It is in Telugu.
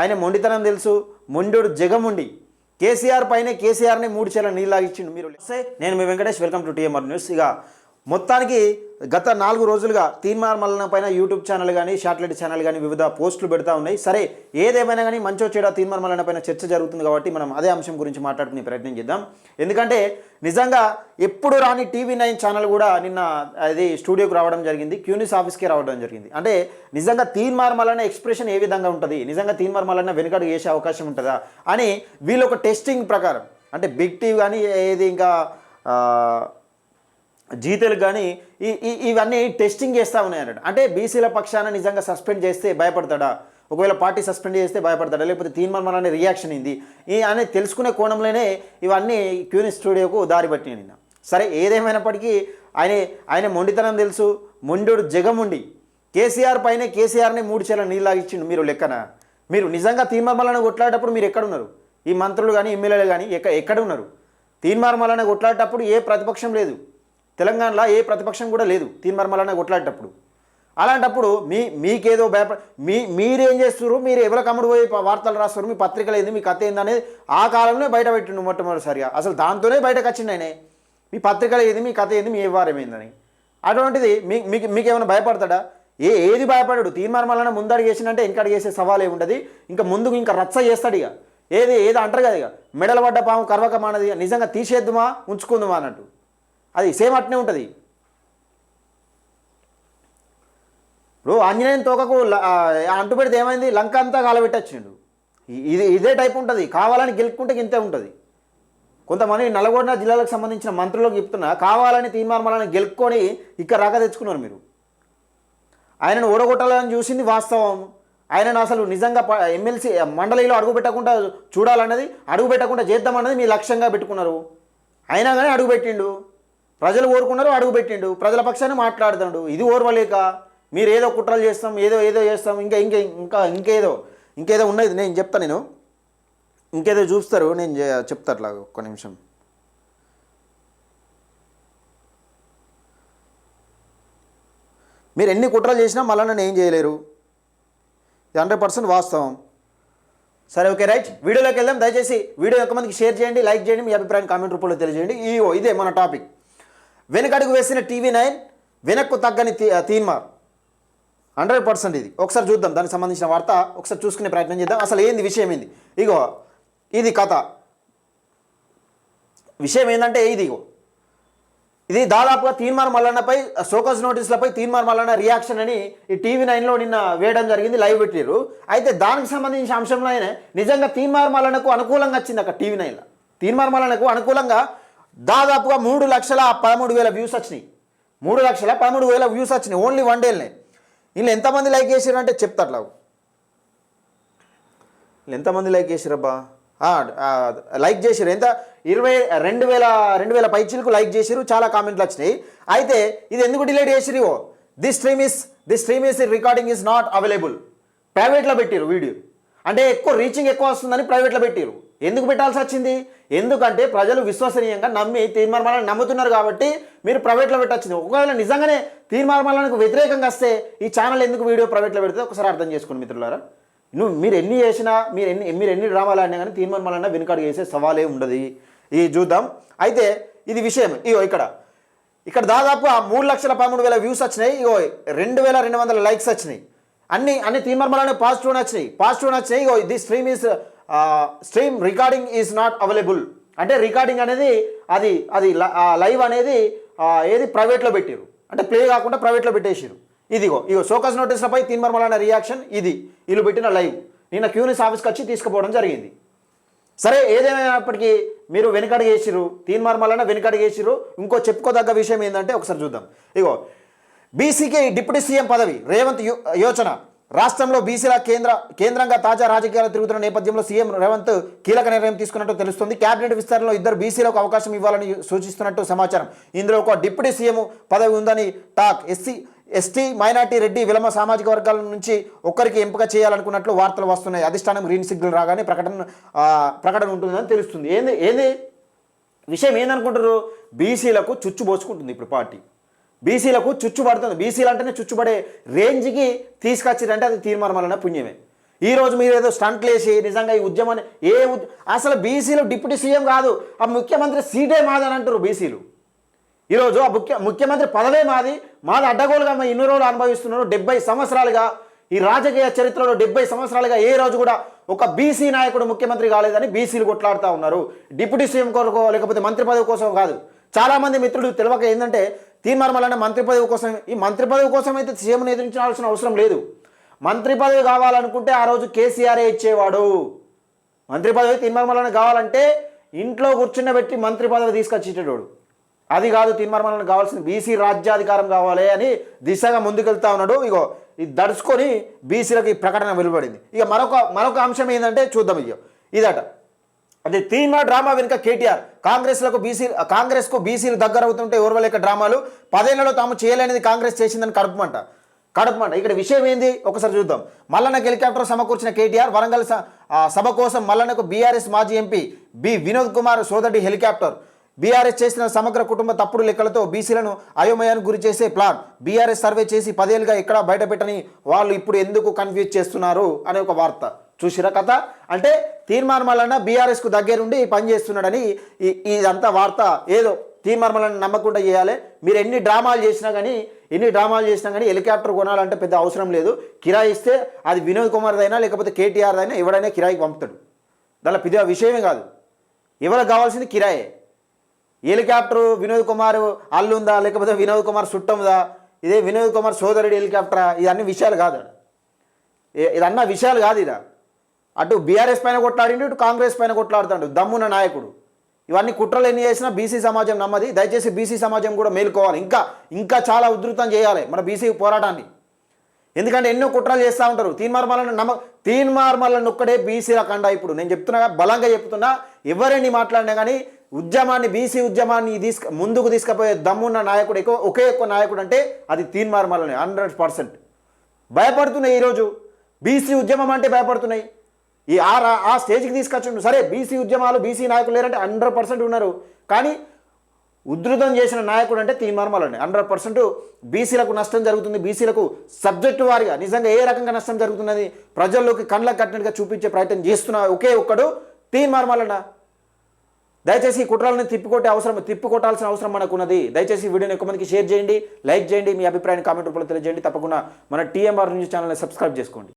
ఆయన మొండితనం తెలుసు మొండుడు జగముండి. కేసీఆర్ పైనే కేసీఆర్ని మూడు చేల నీళ్ళాగిచ్చిండు మీరు. వస్తే నేను మీ Venkatesh welcome to TMR news. ఇక మొత్తానికి గత నాలుగు రోజులుగా తీన్మార్ మల్లన పైన యూట్యూబ్ ఛానల్ కానీ షార్ట్లెట్ ఛానల్ కానీ వివిధ పోస్టులు పెడతా ఉన్నాయి. సరే ఏదేమైనా కానీ మంచో చెడో తీన్మార్ మల్లన పైన చర్చ జరుగుతుంది కాబట్టి మనం అదే అంశం గురించి మాట్లాడుకునే ప్రయత్నం చేద్దాం. ఎందుకంటే నిజంగా ఎప్పుడు రాని టీవీ నైన్ ఛానల్ కూడా నిన్న అది స్టూడియోకి రావడం జరిగింది క్యూనిస్ ఆఫీస్కి రావడం జరిగింది. అంటే నిజంగా తీన్మార్ మల్లన ఎక్స్ప్రెషన్ ఏ విధంగా ఉంటుంది? నిజంగా తీన్మార్ మల్లన వెనుకడు వేసే అవకాశం ఉంటుందా? అని వీళ్ళు ఒక టెస్టింగ్ ప్రకారం అంటే బిగ్ టీవీ కానీ ఏది ఇంకా జీతలు కానీ ఈ ఇవన్నీ టెస్టింగ్ చేస్తూ ఉన్నాయన్నట్టు అంటే బీసీల పక్షాన నిజంగా సస్పెండ్ చేస్తే భయపడతాడా? ఒకవేళ పార్టీ సస్పెండ్ చేస్తే భయపడతాడా? లేకపోతే తీర్మానం అనే రియాక్షన్ ఏంది? ఈ అనేది తెలుసుకునే కోణంలోనే ఇవన్నీ క్యూని స్టూడియోకు దారి పట్టినాయి నిన్న. సరే ఏదేమైనప్పటికీ ఆయన ఆయన మొండితనం తెలుసు. మొండోడు జగముండి. కేసీఆర్ పైనే కేసీఆర్ని మూడు చేల నీళ్ళాగిచ్చిండు మీరు లెక్కన. మీరు నిజంగా తీర్మార్మలను కొట్లాడేటప్పుడు మీరు ఎక్కడున్నారు? ఈ మంత్రులు కానీ ఎమ్మెల్యేలు కానీ ఎక్క ఎక్కడ ఉన్నారు తీర్మానాలను కొట్లాడేటప్పుడు ఏ ప్రతిపక్షం లేదు. తెలంగాణలో ఏ ప్రతిపక్షం కూడా లేదు తీర్మానాలను కొట్లాడేటప్పుడు. అలాంటప్పుడు మీ మీకేదో భయప మీ మీరేం చేస్తున్నారు మీరు ఎవరికి అమ్ముడు పోయి వార్తలు రాస్తారు మీ పత్రికలు ఏంది? మీ కథ ఏంది? అనేది ఆ కాలంలోనే బయట పెట్టిండు మొట్టమొదటిసారిగా. అసలు దాంతోనే బయటకు వచ్చిండు ఆయనే. మీ పత్రికలు ఏది? మీ కథ ఏంది? మీ వ్యవహారం ఏందని. అటువంటిది మీ మీకు మీకు ఏమైనా భయపడతాడా? ఏ ఏది భయపడాడు? తీర్మానం ముందడుగు చేసినంటే ఇంకా చేసే సవాలే ఉండదు. ఇంకా ముందుకు ఇంకా రచ్చ చేస్తాడు ఇక. ఏది ఏదో అంటారు కదా ఇక. మెడల పడ్డ పాము కర్వకమానది నిజంగా తీసేద్దుమా? ఉంచుకుందుమా? అన్నట్టు. అది సేమ్ అట్నే ఉంటుంది. ఇప్పుడు ఆంజనేయం తోకకు అంటు పెడితే ఏమైంది? లంక అంతా కాలబెట్టచ్చిండు. ఇది ఇదే టైప్ ఉంటుంది. కావాలని గెలుపుకుంటే ఇంతే ఉంటుంది. కొంతమంది నల్గొండ జిల్లాలకు సంబంధించిన మంత్రులకు చెప్తున్నా కావాలని తీర్మానాలను గెలుపుకొని ఇక్కడ రాక తెచ్చుకున్నారు మీరు. ఆయనను ఓడగొట్టాలని చూసింది వాస్తవం. ఆయనను అసలు నిజంగా ఎమ్మెల్సీ మండలిలో అడుగు పెట్టకుండా చూడాలన్నది అడుగు పెట్టకుండా చేద్దామన్నది మీ లక్ష్యంగా పెట్టుకున్నారు. అయినా కానీ అడుగు పెట్టిండు. ప్రజలు కోరుకున్నారు అడుగుపెట్టిండు ప్రజల పక్షాన్ని మాట్లాడుతాడు. ఇది ఓర్వలేక మీరు ఏదో కుట్రలు చేస్తాం ఏదో ఏదో చేస్తాం ఇంకా ఇంకా ఇంకా ఇంకేదో ఇంకేదో ఉన్నది. నేను చెప్తా నేను. ఇంకేదో చూస్తారు నేను చెప్తా అట్లా ఒక్క నిమిషం. మీరు ఎన్ని కుట్రలు చేసినా మళ్ళీ నన్ను ఏం చేయలేరు. ఇది హండ్రెడ్ పర్సెంట్ వాస్తవం. సరే ఓకే రైట్. వీడియోలోకి వెళ్దాం. దయచేసి వీడియో ఎంతమందికి షేర్ చేయండి లైక్ చేయండి మీ అభిప్రాయం కామెంట్ రూపంలో తెలియజేయండి. ఈ ఇదే మన టాపిక్. వెనకడుగు వేసిన టీవీ నైన్ వెనక్కు తగ్గని తీన్మార్ హండ్రెడ్ పర్సెంట్ ఇది. ఒకసారి చూద్దాం దానికి సంబంధించిన వార్త ఒకసారి చూసుకునే ప్రయత్నం చేద్దాం. అసలు ఏంది విషయం ఏంది? ఇగో ఇది కథ. విషయం ఏంటంటే ఇది ఇగో. ఇది దాదాపుగా తీన్మార్ మల్లన్నపై సోకస్ నోటీసులపై తీన్మార్ మల్లన్న రియాక్షన్ అని ఈ టీవీ నైన్లో నిన్న వేయడం జరిగింది లైవ్ పెట్టారు అయితే దానికి సంబంధించిన అంశంలో ఆయన నిజంగా తీన్మార్ మల్లన్నకు అనుకూలంగా వచ్చింది అక్కడ టీవీ నైన్లో. తీన్మార్ మల్లన్నకు అనుకూలంగా దాదాపుగా మూడు లక్షల పదమూడు వేల వ్యూస్ వచ్చినాయి. మూడు లక్షల పదమూడు వేల వ్యూస్ వచ్చినాయి. ఓన్లీ వన్ డేలనే వీళ్ళు ఎంతమంది లైక్ చేసారు అంటే చెప్తా అట్లా వీళ్ళు ఎంతమంది లైక్ చేసిరబ్బా లైక్ చేసిరు ఎంత? ఇరవై రెండు వేల రెండు వేల పైచీలకు లైక్ చేసిరు చాలా కామెంట్లు వచ్చినాయి. అయితే ఇది ఎందుకు డిలేట్ చేసిరు this stream is this stream is recording is not available ప్రైవేట్లో పెట్టిరు వీడియో. అంటే ఎక్కువ రీచింగ్ ఎక్కువ వస్తుందని ప్రైవేట్లో పెట్టిరు ఎందుకు పెట్టాల్సి వచ్చింది? ఎందుకంటే ప్రజలు విశ్వసనీయంగా నమ్మి తీర్మానాలను నమ్ముతున్నారు కాబట్టి మీరు ప్రైవేట్లో పెట్టొచ్చింది. ఒకవేళ నిజంగానే తీర్మానాలకు వ్యతిరేకంగా వస్తే ఈ ఛానల్ ఎందుకు వీడియో ప్రైవేట్లో పెడితే ఒకసారి అర్థం చేసుకోండి మిత్రులారా. నువ్వు మీరు ఎన్ని చేసినా మీరు ఎన్ని మీరు ఎన్ని డ్రామాలు ఆడినా కానీ తీర్మానాలన్నా వెనుకడు చేసే సవాలే ఉండదు. ఇది చూద్దాం. అయితే ఇది విషయం. ఇగో ఇక్కడ. ఇక్కడ దాదాపు మూడు లక్షల పదమూడు వేల వ్యూస్ వచ్చినాయి. ఇగో రెండు వేల రెండు వందల లైక్స్ వచ్చినాయి. అన్ని అన్ని తీర్మానాలు పాజిటివ్ వచ్చినాయి. పాజిటివ్ వచ్చినాయి. ఇగో the stream is stream recording is not available అంటే రికార్డింగ్ అనేది అది అది లైవ్ అనేది ఏది ప్రైవేట్లో పెట్టారు అంటే ప్లే కాకుండా ప్రైవేట్లో పెట్టేసారు ఇదిగో ఇగో సోకస్ నోటీసులపై తీన్మర్మలన్న రియాక్షన్ ఇది. వీళ్ళు పెట్టిన లైవ్ నిన్న క్యూనిస్ ఆఫీస్కి వచ్చి తీసుకుపోవడం జరిగింది. సరే ఏదేమైనప్పటికీ మీరు వెనుకడుగేసిరు తీన్మార్మలన్న వెనుకడుగేసిరు ఇంకో చెప్పుకోదగ్గ విషయం ఏంటంటే ఒకసారి చూద్దాం. ఇగో బీసీకి డిప్యూటీ సీఎం పదవి రేవంత్ యో- యోచన. రాష్ట్రంలో బీసీల కేంద్ర కేంద్రంగా తాజా రాజకీయాలు తిరుగుతున్న నేపథ్యంలో సీఎం రేవంత్ కీలక నిర్ణయం తీసుకున్నట్టు తెలుస్తుంది. కేబినెట్ విస్తరణలో ఇద్దరు బీసీలకు అవకాశం ఇవ్వాలని సూచిస్తున్నట్టు సమాచారం. ఇందులో ఒక డిప్యూటీ సీఎం పదవి ఉందని talk. SC ST minority Reddy విలమ సామాజిక వర్గాల నుంచి ఒక్కరికి ఎంపిక చేయాలనుకున్నట్లు వార్తలు వస్తున్నాయి. అధిష్టానం గ్రీన్ సిగ్నల్ రాగానే ప్రకటన ప్రకటన ఉంటుందని తెలుస్తుంది. ఏంది ఏంది? విషయం ఏందనుకుంటారు బీసీలకు చుచ్చు పోసుకుంటుంది ఇప్పుడు పార్టీ. బీసీలకు చుచ్చుబడుతుంది. బీసీలు అంటేనే చుచ్చుపడే రేంజ్కి తీసుకొచ్చిరంటే అది తీర్మానం వలన పుణ్యమే. ఈ రోజు మీరు ఏదో స్టంట్లు వేసి నిజంగా ఈ ఉద్యమాన్ని ఏ ఉద్- అసలు బీసీలు డిప్యూటీ సీఎం కాదు ఆ ముఖ్యమంత్రి సీటే మాదని అంటారు బీసీలు. ఈరోజు ఆ ముఖ్య ముఖ్యమంత్రి పదవే మాది మాది అడ్డగోలుగా మేము ఇన్ని రోజులు అనుభవిస్తున్నారు డెబ్బై సంవత్సరాలుగా ఈ రాజకీయ చరిత్రలో డెబ్బై సంవత్సరాలుగా ఏ రోజు కూడా ఒక బీసీ నాయకుడు ముఖ్యమంత్రి కాలేదని బీసీలు కొట్లాడుతూ ఉన్నారు. డిప్యూటీ సీఎం కొరకు లేకపోతే మంత్రి పదవి కోసం కాదు. చాలామంది మిత్రులు తెలియక ఏంటంటే తీర్మార్మలన్న మంత్రి పదవి కోసం ఈ మంత్రి పదవి కోసం అయితే సీఎంను ఎదిరించాల్సిన అవసరం లేదు. మంత్రి పదవి కావాలనుకుంటే ఆ రోజు కేసీఆరే ఇచ్చేవాడు? మంత్రి పదవి తీర్మార్మలన కావాలంటే ఇంట్లో కూర్చుండబెట్టి మంత్రి పదవి తీసుకొచ్చేటోడు. అది కాదు తీర్మార్మలన కావాల్సింది బీసీ రాజ్యాధికారం కావాలి అని దిశగా ముందుకెళ్తా ఉన్నాడు. ఇగో ఇది దడుచుకొని బీసీలకు ఈ ప్రకటన వెలువడింది. ఇక మరొక మరొక అంశం ఏంటంటే చూద్దాం ఇక ఇదట. అదే తీర్మా డ్రామా వెనుక కేటీఆర్. కాంగ్రెస్లకు బీసీ కాంగ్రెస్కు బీసీలు దగ్గర అవుతుంటే ఓర్వలేక డ్రామాలు. పదేళ్ళలో తాము చేయలేనిది కాంగ్రెస్ చేసిందని కడపమంట. కడపమంట. ఇక్కడ విషయం ఏంది? ఒకసారి చూద్దాం. మల్లన్న హెలికాప్టర్ సమకూర్చిన కేటీఆర్ వరంగల్ స- సభ కోసం మల్లన్నకు బీఆర్ఎస్ మాజీ ఎంపీ బి. వినోద్ కుమార్ సోదరి హెలికాప్టర్. బీఆర్ఎస్ చేసిన సమగ్ర కుటుంబ తప్పుడు లెక్కలతో బీసీలను అయోమయానికి గురి చేసే ప్లాన్. బీఆర్ఎస్ సర్వే చేసి పదేళ్ళుగా ఇక్కడ బయటపెట్టని వాళ్ళు ఇప్పుడు ఎందుకు కన్ఫ్యూజ్ చేస్తున్నారు? అనే ఒక వార్త. చూసిరా కథ? అంటే తీర్మార్మలన్న బీఆర్ఎస్కు దగ్గరుండి పనిచేస్తున్నాడని ఈ ఇదంతా వార్త. ఏదో తీర్మార్మలను నమ్మకుండా చేయాలి. మీరు ఎన్ని డ్రామాలు చేసినా కానీ ఎన్ని డ్రామాలు చేసినా కానీ హెలికాప్టర్ కొనాలంటే పెద్ద అవసరం లేదు. కిరాయి ఇస్తే అది వినోద్ కుమార్దైనా లేకపోతే కేటీఆర్ అయినా ఎవడైనా కిరాయికి పంపుతాడు. దానిలో పెద్ద విషయమే కాదు. ఎవరికి కావాల్సింది కిరాయే? హెలికాప్టర్ వినోద్ కుమార్ అల్లుందా లేకపోతే వినోద్ కుమార్ చుట్టముదా ఇదే వినోద్ కుమార్ సోదరుడి హెలికాప్టరా? ఇదన్నీ విషయాలు కాదు. ఇదన్న విషయాలు కాదు ఇదా? అటు బీఆర్ఎస్ పైన కొట్లాడిండు ఇటు కాంగ్రెస్ పైన కొట్లాడుతాడు. దమ్మున్న నాయకుడు. ఇవన్నీ కుట్రలు ఎన్ని చేసినా బీసీ సమాజం నమ్మది. దయచేసి బీసీ సమాజం కూడా మేలుకోవాలి. ఇంకా ఇంకా చాలా ఉధృతం చేయాలి మన బీసీ పోరాటాన్ని. ఎందుకంటే ఎన్నో కుట్రలు చేస్తూ ఉంటారు. తీన్మార్మలను నమ్మ తీన్మార్మలను ఒక్కడే బీసీల కండ ఇప్పుడు. నేను చెప్తున్నా బలంగా చెప్తున్నా ఎవరెన్ని మాట్లాడినా కానీ ఉద్యమాన్ని బీసీ ఉద్యమాన్ని తీసుకు ముందుకు తీసుకుపోయే దమ్మున్న నాయకుడు ఎక్కువ ఒకే ఎక్కువ నాయకుడు అంటే అది తీన్మార్మలనే హండ్రెడ్ పర్సెంట్. భయపడుతున్నాయి ఈరోజు. బీసీ ఉద్యమం అంటే భయపడుతున్నాయి. ఈ ఆ ఆ స్టేజ్కి తీసుకొచ్చిండు. సరే బీసీ ఉద్యమాలు బీసీ నాయకులు లేరంటే హండ్రెడ్ పర్సెంట్ ఉన్నారు. కానీ ఉధృతం చేసిన నాయకుడు అంటే తీర్మార్మలండి హండ్రెడ్ పర్సెంట్ బీసీలకు నష్టం జరుగుతుంది. బీసీలకు సబ్జెక్టు వారిగా నిజంగా ఏ రకంగా నష్టం జరుగుతున్నది? ప్రజల్లోకి కళ్ళకు కట్టినట్టుగా చూపించే ప్రయత్నం చేస్తున్న ఒకే ఒక్కడు తీర్మార్మలన్న దయచేసి ఈ కుట్రలను తిప్పికొట్టే అవసరం తిప్పికొట్టాల్సిన అవసరం మనకు ఉన్నది దయచేసి వీడియోని ఎక్కువ మందికి షేర్ చేయండి లైక్ చేయండి మీ అభిప్రాయాన్ని కామెంట్ రూపంలో తెలియజేయండి. తప్పకుండా మన టీఎంఆర్ న్యూస్ ఛానల్ని సబ్స్క్రైబ్ చేసుకోండి.